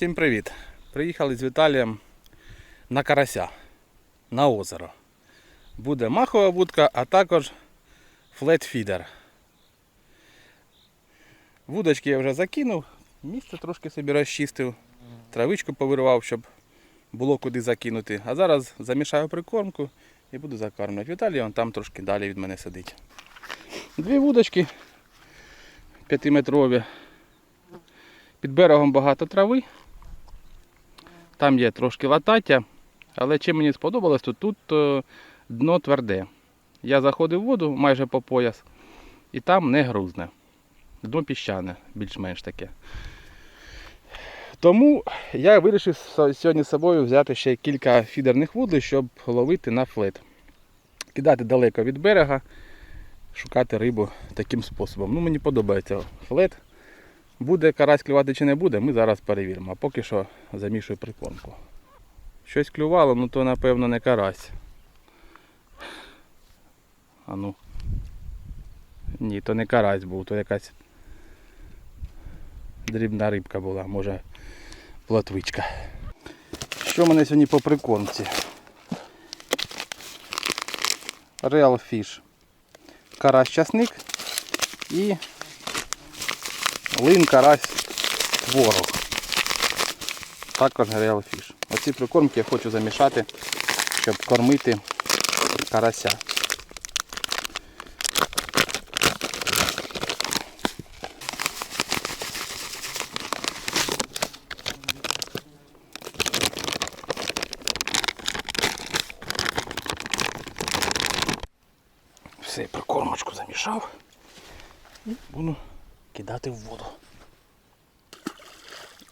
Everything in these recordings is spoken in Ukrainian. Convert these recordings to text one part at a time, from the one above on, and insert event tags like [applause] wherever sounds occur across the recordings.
Всім привіт! Приїхали з Віталієм на карася, на озеро. Буде махова вудка, а також флетфідер. Вудочки я вже закинув, місце трошки собі розчистив, травичку повирвав, щоб було куди закинути. А зараз замішаю прикормку і буду закармлювати. Віталій он там трошки далі від мене сидить. Дві вудочки п'ятиметрові. Під берегом багато трави. Там є трошки латаття. Але чим мені сподобалось, то тут е, дно тверде. Я заходив в воду майже по пояс, і там не грузне. Дно піщане, більш-менш таке. Тому я вирішив сьогодні з собою взяти ще кілька фідерних вудлищ, щоб ловити на флет. Кидати далеко від берега, шукати рибу таким способом. Ну, мені подобається флет. Буде карась клювати чи не буде, ми зараз перевіримо. А поки що замішую прикормку. Щось клювало, ну то напевно не карась. А ну. Ні, то не карась був, то якась дрібна рибка була, може плотвичка. Що в мене сьогодні по прикормці? Real Fish. Карась часник і лин, карась, творог. Також Real Fish. Оці прикормки я хочу замішати, щоб кормити карася. Все, прикормочку замішав і буду кидати в воду.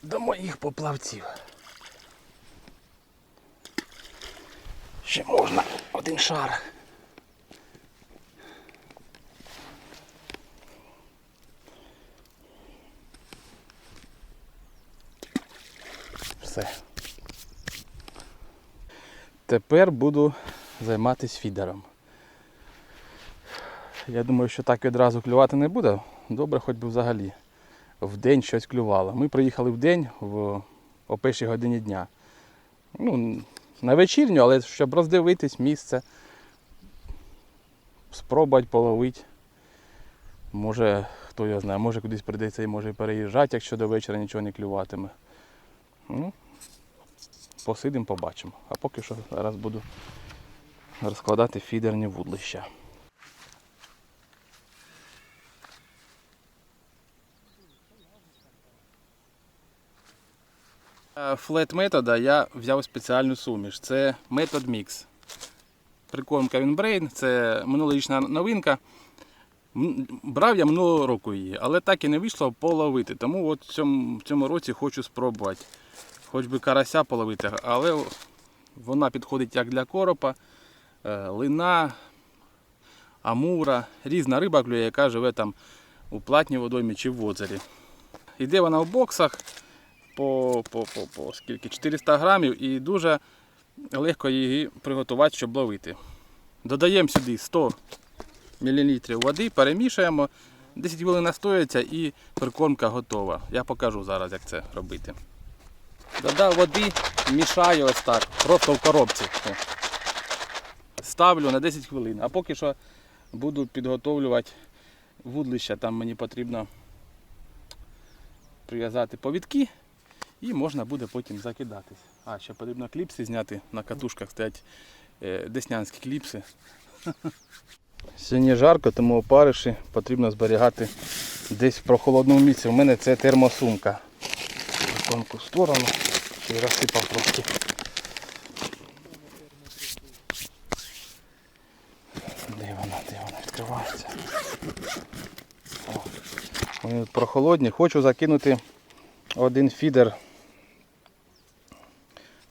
До моїх поплавців. Ще можна один шар. Все. Тепер буду займатися фідером. Я думаю, що так відразу клювати не буде. Добре, хоч би взагалі в день щось клювало. Ми приїхали в день в, о першій годині дня. Ну, на вечірню, але щоб роздивитись місце, спробувати половити. Може, хто його знає, може кудись прийдеться і може переїжджати, якщо до вечора нічого не клюватиме. Ну, посидимо, побачимо. А поки що зараз буду розкладати фідерні вудлища. Флет метода я взяв спеціальну суміш. Це метод мікс. Прикормка Вінбрейн, це минулорічна новинка. Брав я минулого року її, але так і не вийшло половити. Тому от в цьому, в цьому році хочу спробувати. Хоч би карася половити, але вона підходить як для коропа, е, лина, амура, різна риба клює, яка живе там у платній водоймі чи в озері. Іде вона в боксах по, по, по, по скільки? 400 грамів і дуже легко її приготувати, щоб ловити. Додаємо сюди 100 мл води, перемішуємо, 10 хвилин настоїться і прикормка готова. Я покажу зараз, як це робити. Додав води, мішаю ось так, просто в коробці. Ставлю на 10 хвилин. А поки що буду підготовлювати вудлище. Там мені потрібно прив'язати повідки і можна буде потім закидатись. А, ще потрібно кліпси зняти. На катушках стоять е, деснянські кліпси. [laughs] Сьогодні жарко, тому опариші потрібно зберігати десь в прохолодному місці. У мене це термосумка. В тонку сторону. Й розсипав трошки. Де вона, де вона відкривається? О, вони прохолодні. Хочу закинути один фідер.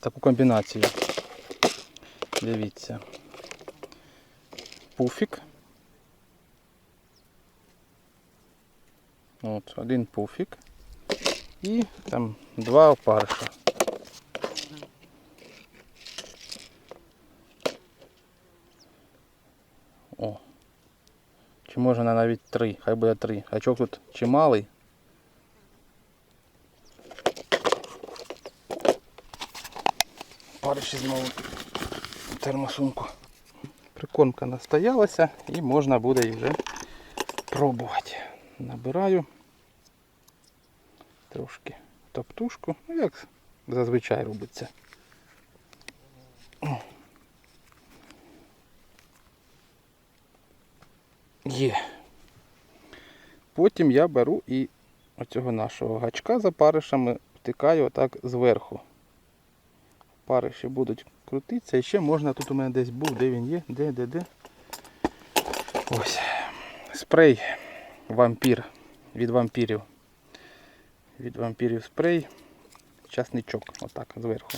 Таку комбінацію. Дивіться. Пуфік. От, один пуфік. І там два опариша. О. Чи можна навіть три, хай буде три. Гачок тут чималий. Опариші знову термосумку. Прикормка настоялася і можна буде її вже пробувати. Набираю трошки топтушку, ну як зазвичай робиться. Є. Потім я беру і оцього нашого гачка за паришами втикаю отак зверху. Париші будуть крутитися. І ще можна, тут у мене десь був, де він є, де, де, де. Ось. Спрей вампір від вампірів. Від вампірів спрей. Часничок. Отак зверху.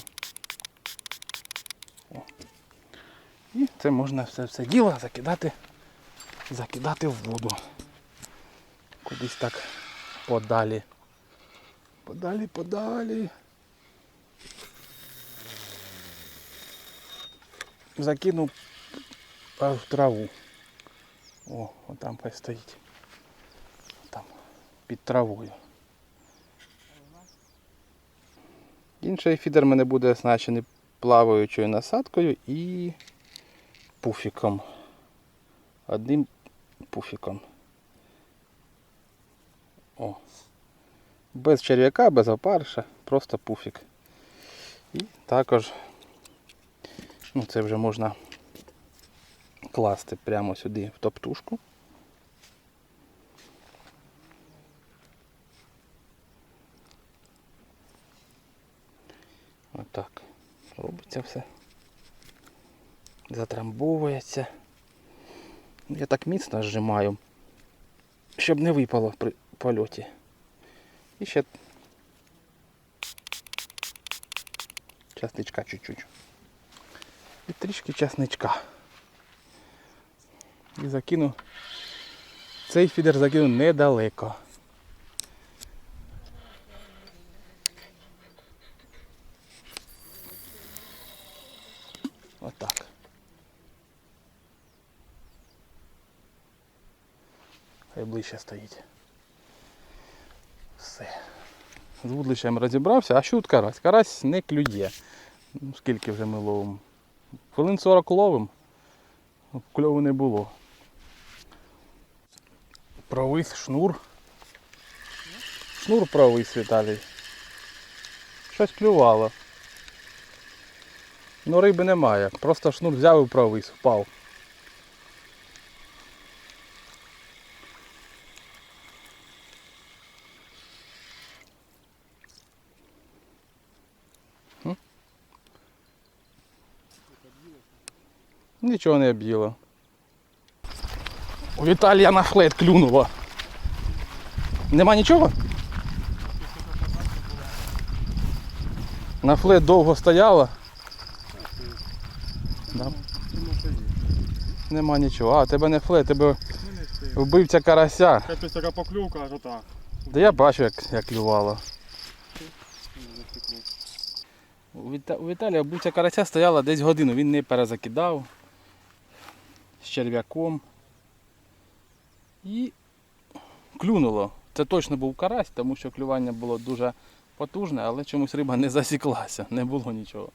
О. І це можна все все діло закидати, закидати в воду. Кудись так подалі. Подалі, подалі. Закинув в траву. О, отам хай стоїть. Там, під травою. Інший фідер в мене буде оснащений плаваючою насадкою і пуфіком. Одним пуфіком. О. Без черв'яка, без опарша, просто пуфік. І також ну, це вже можна класти прямо сюди в топтушку. Отак. Робиться все. Затрамбовується. Я так міцно зжимаю, щоб не випало при польоті. І ще часничка чуть-чуть. І трішки часничка. І закину. Цей фідер закину недалеко. Отак. Хай ближче стоїть. Все. З вудлищем розібрався, а що тут карась? Карась не клює. Ну, скільки вже ми ловимо? Хвилин 40 ловимо. Кльову не було. Провис шнур. Шнур провис, Віталій. Щось клювало. Ну риби немає. Просто шнур взяв і провис, впав. Нічого не об'їло. У Віталія на флет клюнуло. Нема нічого? На флет довго стояла. Да. Нема нічого. А, тебе не флет, тебе вбивця карася. Якась така поклювка, аж отак. Да я бачу, як, як клювало. У у Віталія вбивця карася стояла десь годину, він не перезакидав з черв'яком. І клюнуло. Це точно був карась, тому що клювання було дуже потужне, але чомусь риба не засіклася, не було нічого.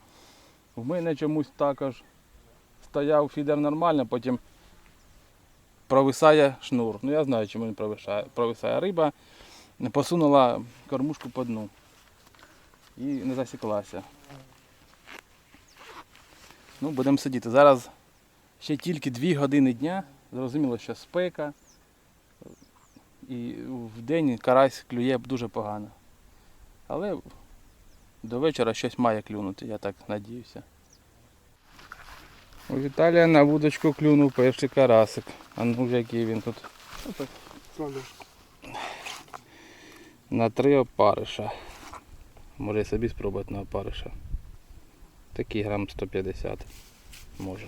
В мене чомусь також стояв фідер нормально, потім провисає шнур. Ну я знаю, чому він провисає. Провисає риба, посунула кормушку по дну і не засіклася. Ну, будемо сидіти. Зараз ще тільки 2 години дня. Зрозуміло, що спека. І в день карась клює дуже погано. Але до вечора щось має клюнути, я так надіюся. У Віталія на вудочку клюнув перший карасик. А ну який він тут на три опариша. Може собі спробувати на опариша. Такий грам 150 може.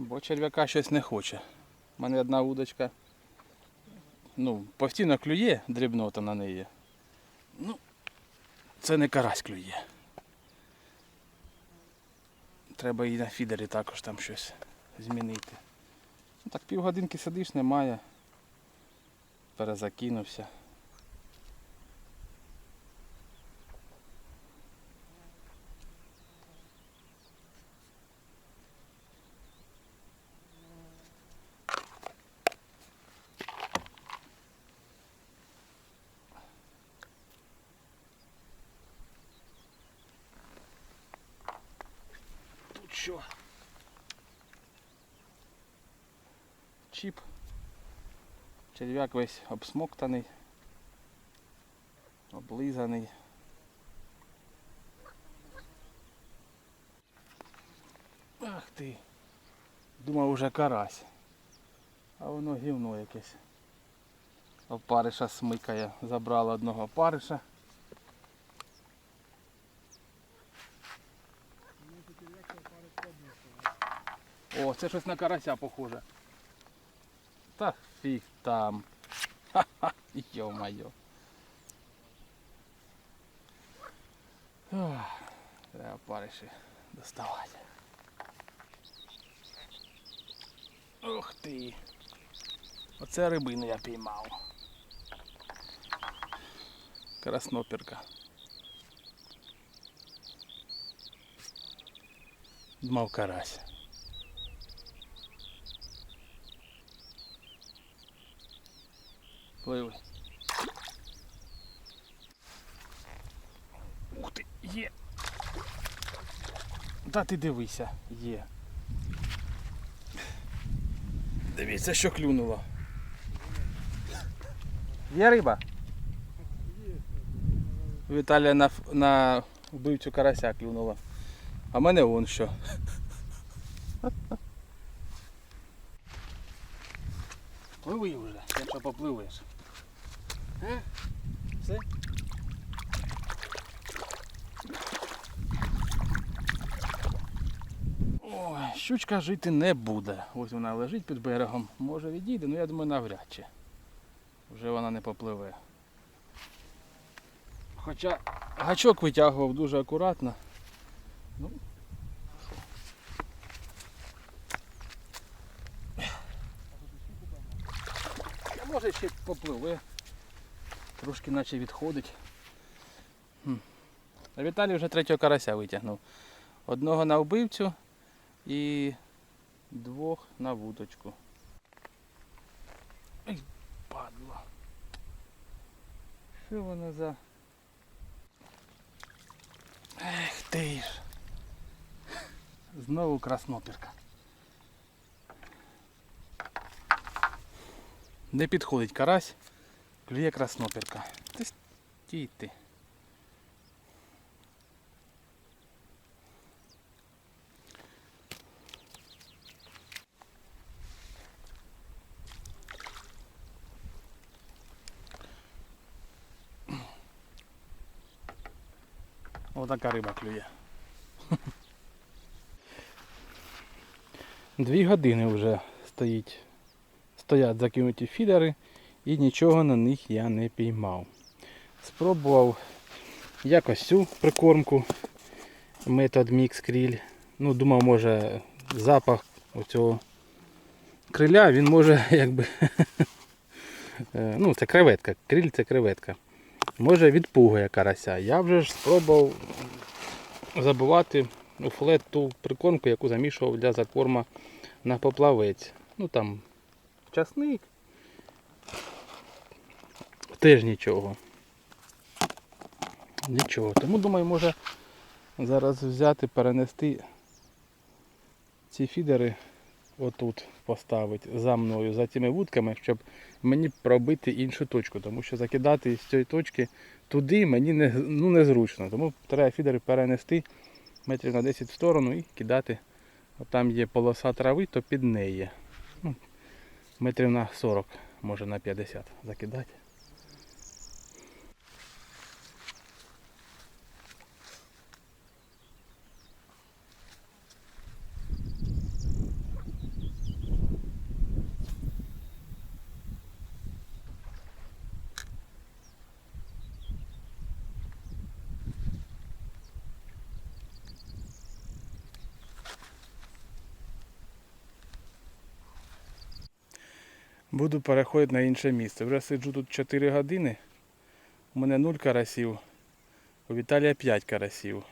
Бо черв'яка щось не хоче. У мене одна удочка. Ну, постійно клює дрібнота на неї. Ну, це не карась клює. Треба і на фідері також там щось змінити. Ну так півгодинки сидиш, немає. Перезакинувся. Що. Чіп. Черв'як весь обсмоктаний. Облизаний. Ах ти. Думав уже карась. А воно гівно якесь. Опариша смикає. Забрала одного опариша. О, це щось на карася похоже. Та фіг там. Ха-ха, йо-моє. Ох, Треба париші доставати. Ух ти. Оце рибину я піймав. Краснопірка. Думав карась. Пливи. Ух ти, є. Та ти дивися, є. Дивіться, що клюнуло. Є риба? Віталія на, ф- на вбивцю карася клюнула. А мене вон що. [laughs] Пливи вже, якщо попливеш. Е? Все? Ой, щучка жити не буде. Ось вона лежить під берегом. Може відійде, але я думаю навряд чи. Вже вона не попливе. Хоча гачок витягував дуже акуратно. Ну, може ще попливе. Трошки наче відходить. Хм. А Віталій вже третього карася витягнув. Одного на вбивцю і двох на вудочку. Ай, падла. Що воно за... Ех ти ж. Знову краснопірка. Не підходить карась, клює краснопірка. Ти стій ти. Отака риба клює. [laughs] Дві години вже стоїть, стоять закинуті фідери і нічого на них я не піймав. Спробував якось цю прикормку метод мікс кріль. Ну, думав, може запах оцього криля, він може [laughs] якби. е, ну, це креветка. Кріль це креветка. Може відпугує карася. Я вже ж спробував забивати у флет ту прикормку, яку замішував для закорма на поплавець. Ну там часник. Теж нічого. Нічого. Тому думаю, може зараз взяти, перенести ці фідери отут поставити за мною, за цими вудками, щоб мені пробити іншу точку, тому що закидати з цієї точки туди мені не, ну, незручно. Тому треба фідери перенести метрів на 10 в сторону і кидати. Там є полоса трави, то під неї. Метрів на 40, може на 50 закидати. Буду переходити на інше місце. Вже сиджу тут 4 години. У мене 0 карасів. У Віталія 5 карасів.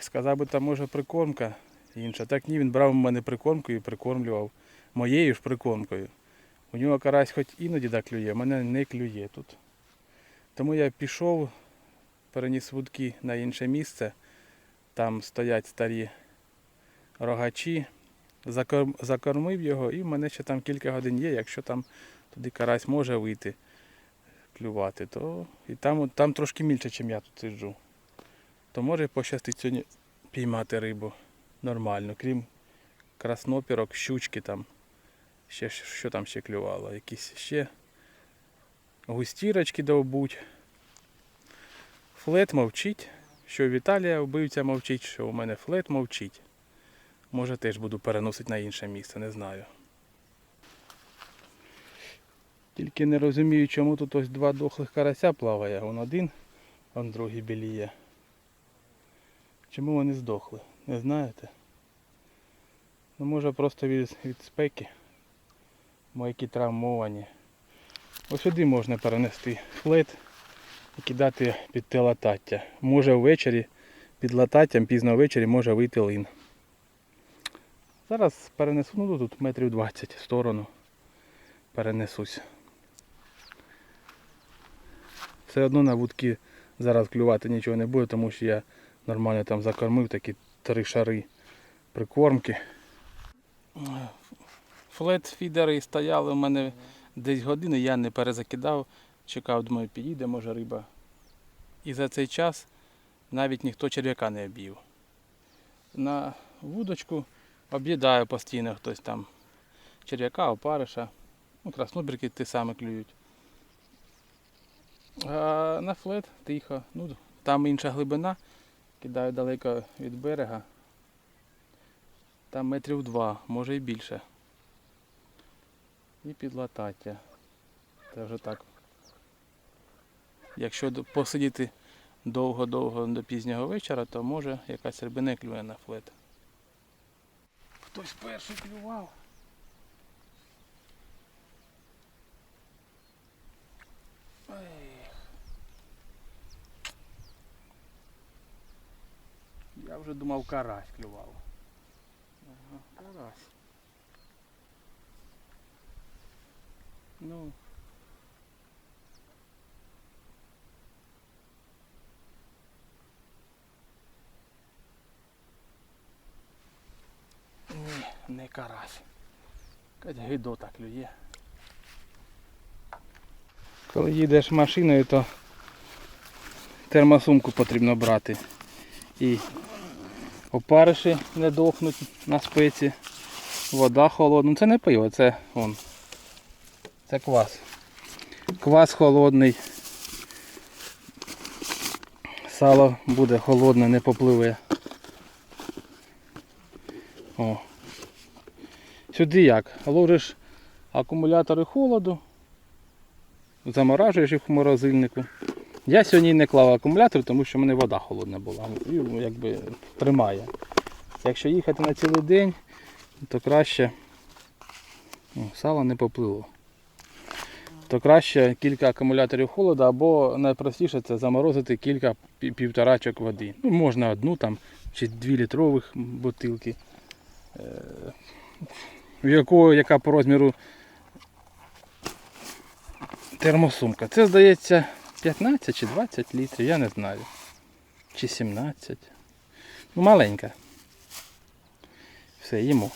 Сказав би, там може прикормка інша. Так ні, він брав у мене прикормку і прикормлював моєю ж прикормкою. У нього карась хоч іноді да клює, мене не клює тут. Тому я пішов, переніс вудки на інше місце. Там стоять старі рогачі. Закорм, закормив його і в мене ще там кілька годин є. Якщо там туди карась може вийти, клювати, то і там, там трошки більше, ніж я тут сиджу. То може пощастить сьогодні піймати рибу нормально, крім краснопірок, щучки там. Ще що там ще клювало? Якісь ще густірочки довбуть. Флет мовчить. Що Віталія вбивця мовчить, що у мене флет мовчить. Може теж буду переносити на інше місце, не знаю. Тільки не розумію, чому тут ось два дохлих карася плаває. Вон один, вон другий біліє. Чому вони здохли? Не знаєте? Ну може просто від, від спеки. Мойки травмовані. Ось сюди можна перенести флет і кидати під те латаття. Може ввечері під лататтям пізно ввечері може вийти лин. Зараз перенесу, ну тут метрів 20 в сторону перенесусь. Все одно на вудки зараз клювати нічого не буде, тому що я нормально там закормив такі три шари прикормки. Флет-фідери стояли у мене десь години, я не перезакидав, чекав, думаю, підійде, може риба. І за цей час навіть ніхто черв'яка не об'їв. На вудочку об'їдаю постійно хтось там черв'яка, опариша, ну, краснобірки ті самі клюють. А на флет тихо. Ну, там інша глибина, кидаю далеко від берега. Там метрів два, може і більше. І під латаття. Це вже так. Якщо посидіти довго-довго до пізнього вечора, то може якась рибина клює на флет. Хтось перший клював. Ех. Я вже думав карась клював. Ага, карась. Ну. Карась. Кать гидота клює. Коли їдеш машиною, то термосумку потрібно брати. І опариші не дохнуть на спеці. Вода холодна. Це не пиво, це он. Це квас. Квас холодний. Сало буде холодне, не попливе. О. Сюди як? Ложиш акумулятори холоду, заморажуєш їх в морозильнику. Я сьогодні не клав акумулятор, тому що в мене вода холодна була. І ну, якби тримає. Якщо їхати на цілий день, то краще О, сало не поплило. То краще кілька акумуляторів холоду або найпростіше це заморозити кілька півторачок води. Ну, можна одну там чи дві літрових бутилки. В якого, яка по розміру термосумка. Це здається 15 чи 20 літрів, я не знаю. Чи 17. Ну, маленька. Все, їмо.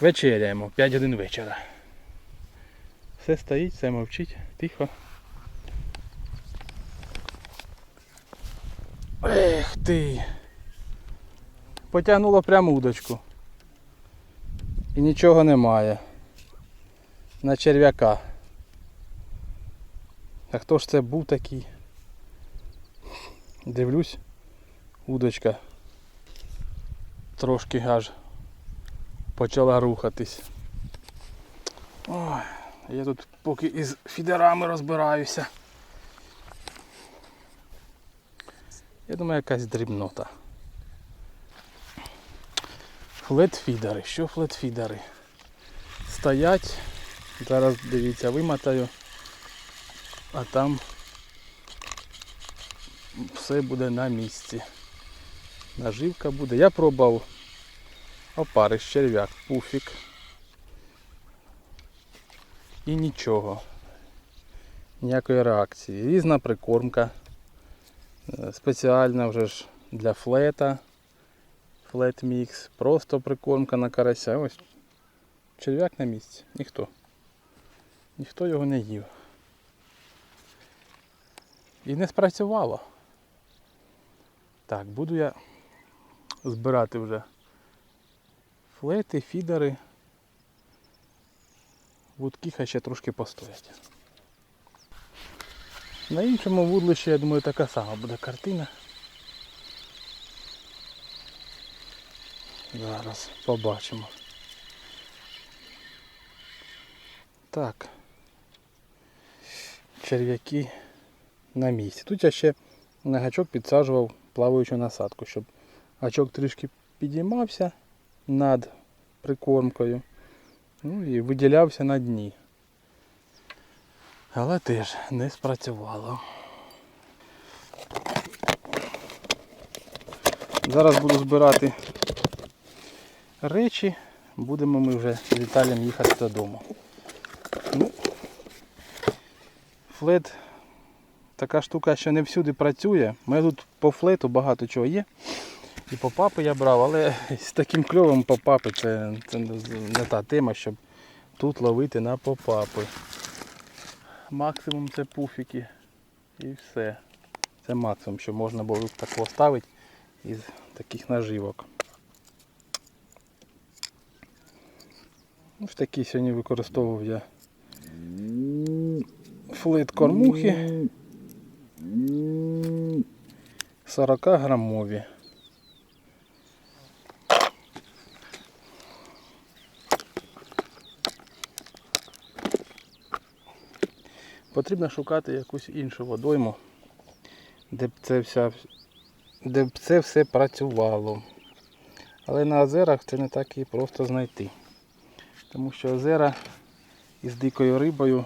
Вечеряємо, 5 годин вечора. Все стоїть, все мовчить, тихо. Ех ти. Потягнуло прямо удочку. І нічого немає. На черв'яка. А хто ж це був такий? Дивлюсь, удочка трошки аж почала рухатись. Ой, я тут поки із фідерами розбираюся. Я думаю, якась дрібнота. Флетфідери. Що флетфідери? Стоять. Зараз дивіться, вимотаю. А там все буде на місці. Наживка буде. Я пробував опариш, черв'як, пуфік. І нічого. Ніякої реакції. Різна прикормка. Е, Спеціальна вже ж для флета. Mix, просто прикормка на карася. Ось черв'як на місці. Ніхто. Ніхто його не їв. І не спрацювало. Так, буду я збирати вже флети, фідери. Вудки хай ще трошки постоять. На іншому вудлищі, я думаю, така сама буде картина. Зараз побачимо. Так. Черв'яки на місці. Тут я ще на гачок підсаджував плаваючу насадку, щоб гачок трішки підіймався над прикормкою. Ну і виділявся на дні. Але теж не спрацювало. Зараз буду збирати речі, будемо ми вже з Віталієм їхати додому. Ну, флет така штука, що не всюди працює. У мене тут по флету багато чого є. І по папи я брав, але [laughs] з таким кльовим по папи це, це не та тема, щоб тут ловити на попапи. Максимум це пуфіки і все. Це максимум, що можна було б такого ставити із таких наживок. Ось такі сьогодні використовував я флет кормухи 40 грамові. Потрібно шукати якусь іншу водойму, де б це вся, де б це все працювало. Але на озерах це не так і просто знайти. Тому що озера із дикою рибою,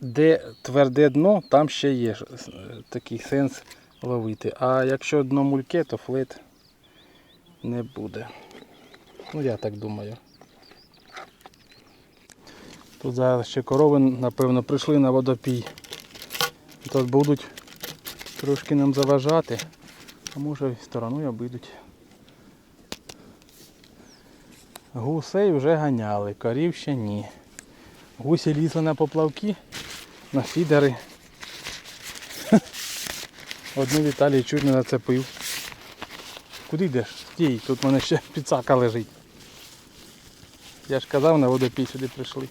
де тверде дно, там ще є е, такий сенс ловити. А якщо дно мульке, то флет не буде. Ну я так думаю. Тут зараз ще корови, напевно, прийшли на водопій. Тут будуть трошки нам заважати, а може і стороною обійдуть. Гусей вже ганяли, корів ще ні. Гусі лізли на поплавки, на фідери. [laughs] Одну Віталій чуть не нацепив. Куди йдеш? Стій, тут в мене ще підсака лежить. Я ж казав, на водопій сюди прийшли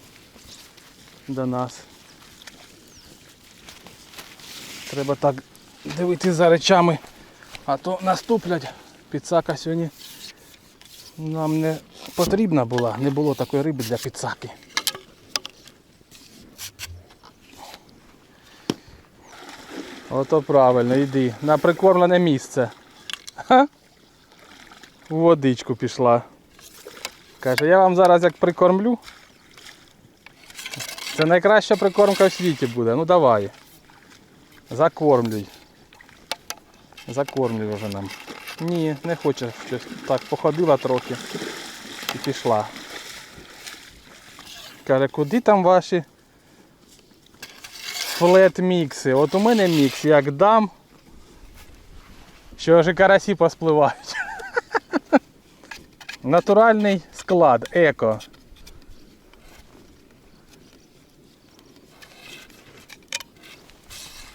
до нас. Треба так дивитися за речами, а то наступлять. Підсака сьогодні нам не потрібна була, не було такої риби для підсаки. Ото правильно, йди. На прикормлене місце. У водичку пішла. Каже, я вам зараз як прикормлю. Це найкраща прикормка в світі буде. Ну давай. Закормлюй. Закормлюй вже нам. Ні, не хоче щось. Так, походила трохи і пішла. Каже, куди там ваші флет мікси? От у мене мікс, як дам, що вже карасі поспливають. [laughs] Натуральний склад, еко.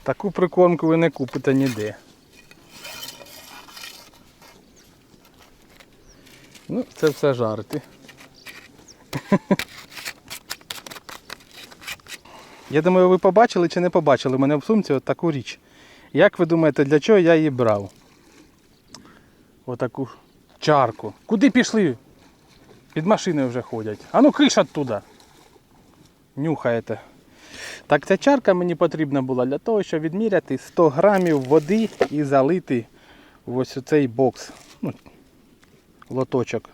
Таку прикормку ви не купите ніде. Ну, це все жарти. [laughs] Я думаю, ви побачили чи не побачили в мене в сумці от таку річ. Як ви думаєте, для чого я її брав? Отаку чарку. Куди пішли? Під машиною вже ходять. А ну киш оттуда. Нюхаєте. Так ця чарка мені потрібна була для того, щоб відміряти 100 грамів води і залити в ось цей бокс. Ну, лоточок.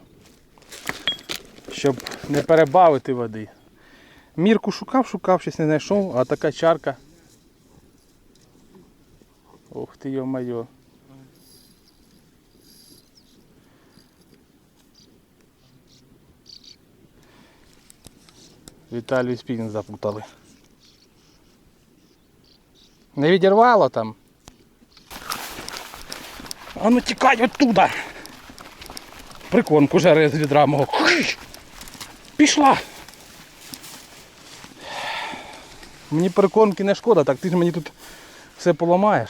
Щоб не перебавити води. Мірку шукав, шукав, щось не знайшов, а така чарка. Ох ти йо-моє. Віталію спінінг запутали. Не відірвало там. А ну тікай оттуда. Прикормку жере з відра мого. Пішла. Мені прикормки не шкода, так ти ж мені тут все поламаєш.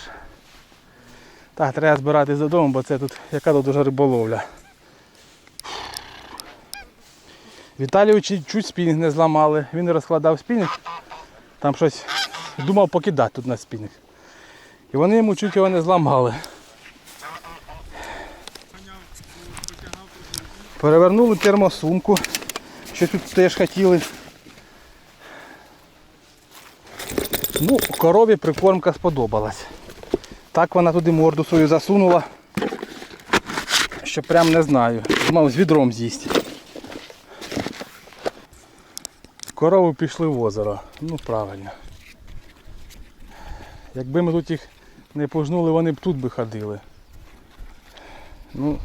Так, треба збиратись додому, бо це тут яка тут уже риболовля. Віталію чуть, спінінг не зламали. Він розкладав спінінг. Там щось думав покидати тут на спінінг. І вони йому чуть його не зламали. Перевернули термосумку. Що тут теж хотіли. Ну, корові прикормка сподобалась. Так вона туди морду свою засунула. Що прям не знаю. Думав з відром з'їсть. Корови пішли в озеро. Ну правильно. Якби ми тут їх не пожнули, вони б тут би ходили. Ну,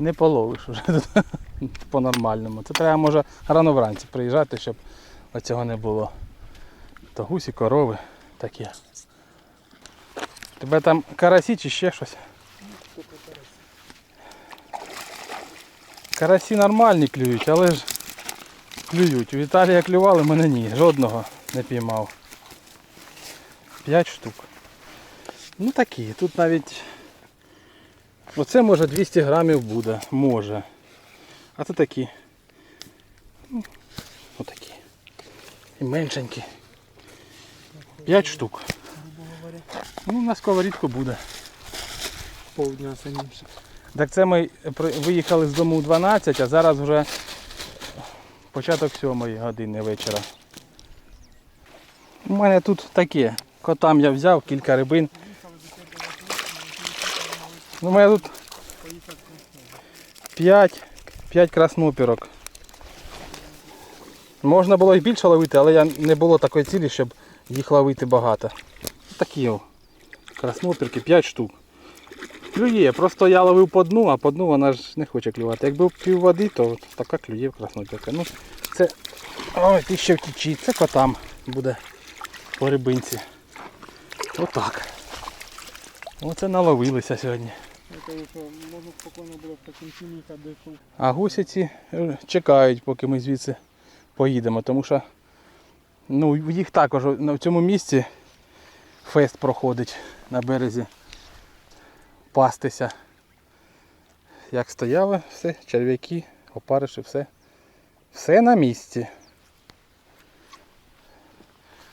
не половиш уже тут [laughs] по-нормальному. Це треба може рано вранці приїжджати, щоб оцього не було. То гусі, корови таке. Тебе там карасі чи ще щось? Карасі нормальні клюють, але ж клюють. У Віталія клювали, мене ні. Жодного не піймав. П'ять штук. Ну такі, тут навіть оце може 200 грамів буде, може. А це такі. Ну, Отакі. І меншенькі. П'ять штук. Ну, на сковорідку буде. Полдня самімся. Так це ми виїхали з дому у 12, а зараз вже початок 7 години вечора. У мене тут таке. Котам я взяв кілька рибин. Ну, У мене тут 5, 5 краснопірок. Можна було і більше ловити, але я не було такої цілі, щоб їх ловити багато. Такі о. Краснопірки 5 штук. Клює, просто я ловив по дну, а по дну вона ж не хоче клювати. Якби пів води, то така клює в краснопірка. Ну, це. Ой, ти ще втічі, це котам буде по рибинці. Отак. Оце наловилися сьогодні. Можна спокійно було тініка. А гусяці е, чекають, поки ми звідси поїдемо, тому що ну, їх також в цьому місці фест проходить на березі. Пастися. Як стояли, все, черв'яки, опариші, все. Все на місці.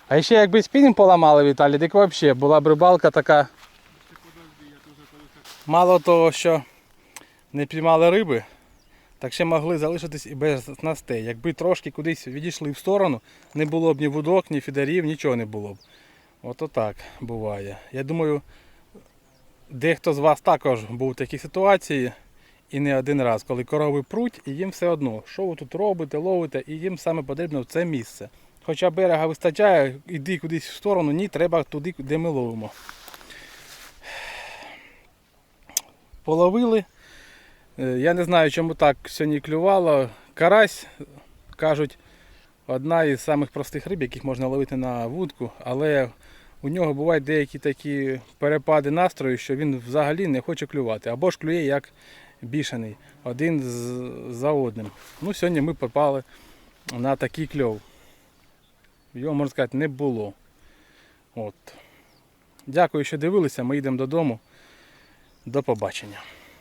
А ще якби спінінг поламали Віталій, так взагалі була б рибалка така. Мало того, що не піймали риби, так ще могли залишитись і без снастей. Якби трошки кудись відійшли в сторону, не було б ні вудок, ні фідерів, нічого не було б. Ото так буває. Я думаю, дехто з вас також був в такій ситуації і не один раз, коли корови пруть, і їм все одно, що ви тут робите, ловите, і їм саме потрібно в це місце. Хоча берега вистачає, іди кудись в сторону, ні, треба туди, де ми ловимо. Половили. Е, Я не знаю, чому так сьогодні клювало. Карась, кажуть, одна із самих простих риб, яких можна ловити на вудку, але у нього бувають деякі такі перепади настрою, що він взагалі не хоче клювати. Або ж клює як бішений, один за одним. Ну, сьогодні ми попали на такий кльов. Його, можна сказати, не було. От. Дякую, що дивилися. Ми йдемо додому. До побачення.